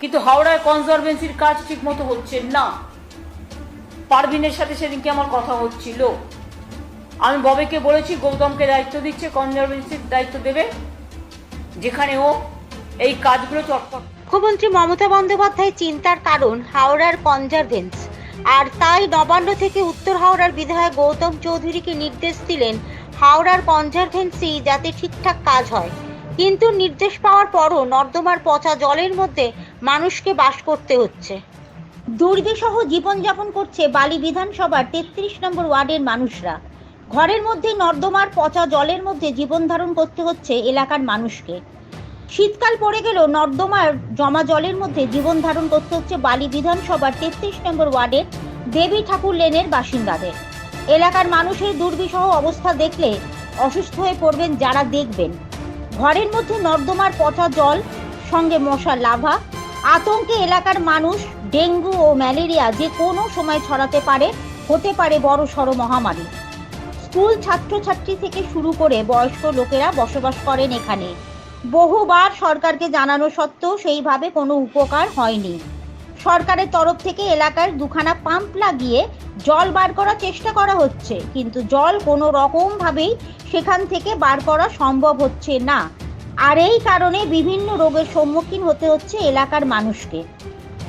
কিন্তু হাওড়ায় কনজারভেন্সির কাজ ঠিক মতো হচ্ছে না। পারভিনের সাথে সেদিনকে আমার কথা হচ্ছিল। আমি ববেকে বলেছি, গৌতমকে দায়িত্ব দিচ্ছে কনজারভেন্সির দায়িত্ব দেবে। যেখানে ও এই কাজগুলো চটপট মুখ্যমন্ত্রী মমতা বন্দ্যোপাধ্যায় চিন্তার কারণ হাওড়ার কনজারভেন্স আর তাই নবান্ন থেকে উত্তর হাওড়ার বিধায়ক গৌতম চৌধুরীকে নির্দেশ দিলেন, হাওড়ার কনজারভেন্সি যাতে ঠিকঠাক কাজ হয়। কিন্তু নির্দেশ পাওয়ার পরও নর্দমার পচা জলের মধ্যে মানুষকে বাস করতে হচ্ছে। দুর্বিসহ জীবনযাপন করছে বালি বিধানসভার তেত্রিশ নম্বর ওয়ার্ডের মানুষরা। ঘরের মধ্যে নর্দমার পচা জলের মধ্যে জীবন ধারণ করতে হচ্ছে এলাকার মানুষকে। শীতকাল পড়ে গেলেও নর্দমার জমা জলের মধ্যে জীবন ধারণ করতে হচ্ছে বালি বিধানসভার তেত্রিশ নম্বর ওয়ার্ডের দেবী ঠাকুর লেনের বাসিন্দাদের। এলাকার মানুষের দুর্বিষহ অবস্থা দেখলে অসুস্থ হয়ে পড়বেন যারা দেখবেন। ঘরের মধ্যে নর্দমার পচা জল, সঙ্গে মশা লাভা আতঙ্কে এলাকার মানুষ, ডেঙ্গু ও ম্যালেরিয়া যে কোনো সময় ছড়াতে পারে, হতে পারে বড় সড় মহামারী। স্কুল ছাত্রছাত্রী থেকে শুরু করে বয়স্ক লোকেরা বসবাস করেন এখানে। বহুবার সরকারকে জানানো সত্ত্বেও সেইভাবে কোনো উপকার হয়নি। সরকারের তরফ থেকে এলাকার দুখানা পাম্প লাগিয়ে জল বার করার চেষ্টা করা হচ্ছে, কিন্তু জল কোনো রকমভাবেই সেখান থেকে বার করা সম্ভব হচ্ছে না। আর এই কারণে বিভিন্ন রোগের সম্মুখীন হতে হচ্ছে এলাকার মানুষকে।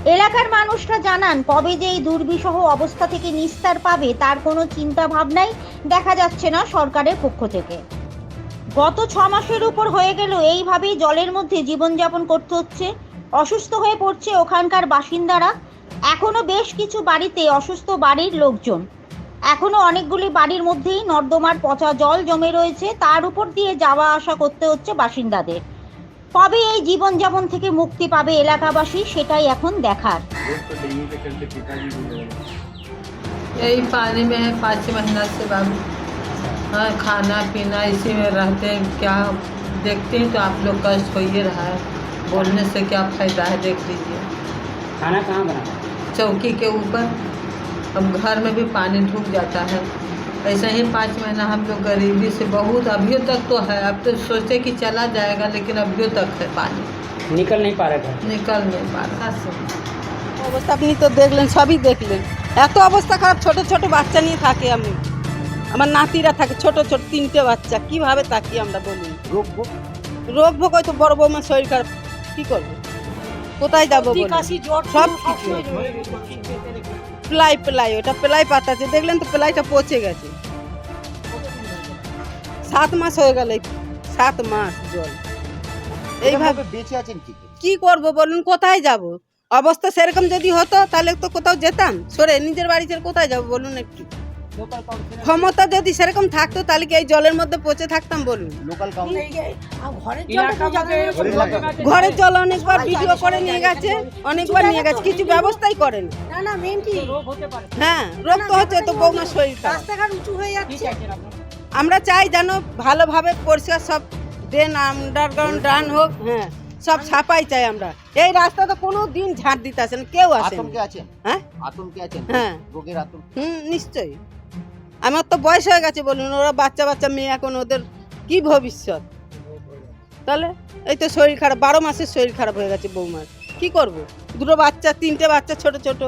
এলাকার মানুষরা জানান, কবে যে এই দুর্বিষহ অবস্থা থেকে নিস্তার পাবে তার কোনো চিন্তা ভাবনাই দেখা যাচ্ছে না সরকারের পক্ষ থেকে। গত ছ মাসের উপর হয়ে গেল, এইভাবেই জলের মধ্যে জীবনযাপন করতে হচ্ছে। অসুস্থ হয়ে পড়ছে ওখানকার বাসিন্দারা। এখনও বেশ কিছু বাড়িতে অসুস্থ বাড়ির লোকজন। এখনো অনেকগুলি বাড়ির মধ্যেই নর্দমার পচা জল জমে রয়েছে তার উপর দিয়ে যাওয়া আসা করতে হচ্ছে বাসিন্দাদের কবে এই জীবনযাপন থেকে মুক্তি পাবে এলাকাবাসী সেটাই এখন দেখার यही पानी में है पाँच महीना से बाबू हाँ खाना पीना इसी में रहते हैं क्या देखते हैं तो आप लोग कष्ट हो ही रहा है बोलने से क्या फ़ायदा है देख लीजिए खाना कहाँ बना चौकी के ऊपर अब घर में भी पानी ढुक जाता है ऐसे ही पाँच महीना हम लोग गरीबी से बहुत अभी तक तो है अब तो सोचे कि चला जाएगा लेकिन अभी तक है पानी निकल नहीं पा रहे घर निकल नहीं पा रहा से অবস্থা আপনি তো দেখলেন সবই দেখলেন এত অবস্থা খারাপ ছোট ছোট বাচ্চা নিয়ে থাকি আমি আমার নাতিরা থাকে ছোট ছোট তিনটে বাচ্চা কিভাবে থাকি আমরা বলুন रोग भोग রোগ ভোগ হয়তো বড় বৌমার শরীর খারাপ কি করবো কোথায় যাবো বলুন? সব কিছু প্লাই প্লাই ওটা প্লাই পাতাচ্ছে দেখলেন তো প্লাইটা পচে গেছে। সাত মাস হয়ে গেল সাত মাস জল। এইভাবে বেঁচে আছেন? কি করব বলুন কোথায় যাব? অবস্থা সেরকম যদি হতো তাহলে তো কোথাও যেতাম। সরে নিজের বাড়ি ছেড়ে কোথায় যাব বলুন একটু। ক্ষমতা যদি সেরকম থাকতো তাহলে কি এই জলের মধ্যে পচে থাকতাম বলুন? লোকাল ঘরের জল অনেকবার ভিডিও করে নিয়ে গেছে অনেকবার নিয়ে গেছে কিছু ব্যবস্থাই করেন। হ্যাঁ রোগ তো হচ্ছে তো বৌমার শরীর আমরা চাই যেন ভালোভাবে পরিষ্কার সব ড্রেন আন্ডারগ্রাউন্ড ড্রান হোক হ্যাঁ সব ছাপাই চাই আমরা। এই রাস্তা তো কোনো দিন ঝাড় দিতে আসেন কেউ আসেন হ্যাঁ? হ্যাঁ। রোগের আতঙ্ক। হুম নিশ্চয়ই। আমার তো বয়স হয়ে গেছে বলুন ওরা বাচ্চা বাচ্চা মেয়ে এখন ওদের কি ভবিষ্যৎ? তাহলে? এই তো শরীর খারাপ বারো মাসের শরীর খারাপ হয়ে গেছে বৌমার। কি করব? দুটো বাচ্চা তিনটে বাচ্চা ছোট ছোট।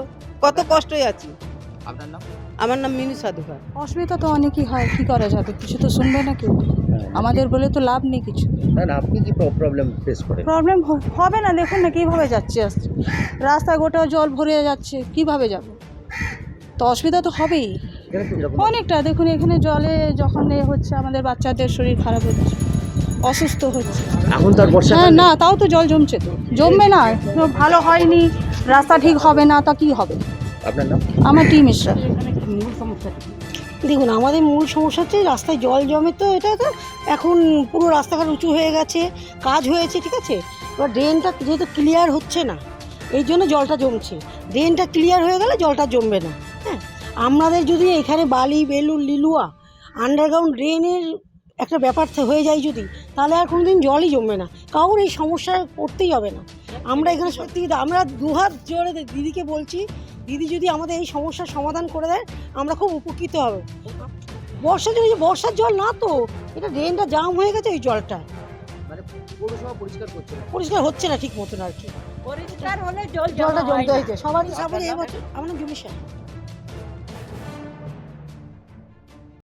কত কষ্টই আছি। আপনার নাম? আমার নাম মিনু সাধুকার। অসুবিধা তো অনেকই হয় কি করা যাবে? কিছু তো শুনবে না কেউ। আমাদের বলে তো লাভ নেই কিছু। না না আপনি কি প্রবলেম ফেস করেন। প্রবলেম হবে না দেখুন না কীভাবে যাচ্ছে আসছে রাস্তায় গোটা জল ভরে যাচ্ছে কীভাবে যাব? তো অসুবিধা তো হবেই। অনেকটা দেখুন এখানে জলে যখন এ হচ্ছে আমাদের বাচ্চাদের শরীর খারাপ হচ্ছে অসুস্থ হচ্ছে। এখন তার বর্ষা হ্যাঁ না তাও তো জল জমছে তো। জমবে না ভালো হয়নি রাস্তা ঠিক হবে না তা কি হবে? আপনার নাম? আমার টিম মিশ্রা। দেখুন আমাদের মূল সমস্যা হচ্ছে রাস্তায় জল জমে তো এটা তো এখন পুরো রাস্তাঘাট উঁচু হয়ে গেছে কাজ হয়েছে ঠিক আছে? এবার ড্রেনটা যেহেতু ক্লিয়ার হচ্ছে না এই জন্য জলটা জমছে। ড্রেনটা ক্লিয়ার হয়ে গেলে জলটা জমবে না। আমাদের যদি এখানে বালি বেলুর লিলুয়া আন্ডারগ্রাউন্ড ড্রেনের একটা ব্যাপার হয়ে যায় যদি তাহলে আর কোনোদিন জলই জমবে না। কারোর এই সমস্যা পড়তেই হবে না। আমরা এখানে সত্যি আমরা দুহাত জোরে দিদিকে বলছি দিদি যদি আমাদের এই সমস্যার সমাধান করে দেয় আমরা খুব উপকৃত হব। বর্ষার জন্য বর্ষার জল না তো এটা ড্রেনটা জাম হয়ে গেছে ওই জলটা। মানে পরিষ্কার হচ্ছে না ঠিক মতন আর কি। পরিষ্কার হলে জল জলটা জমতে হয়েছে সবার সামনে এবছর আমার নাম জুলিশা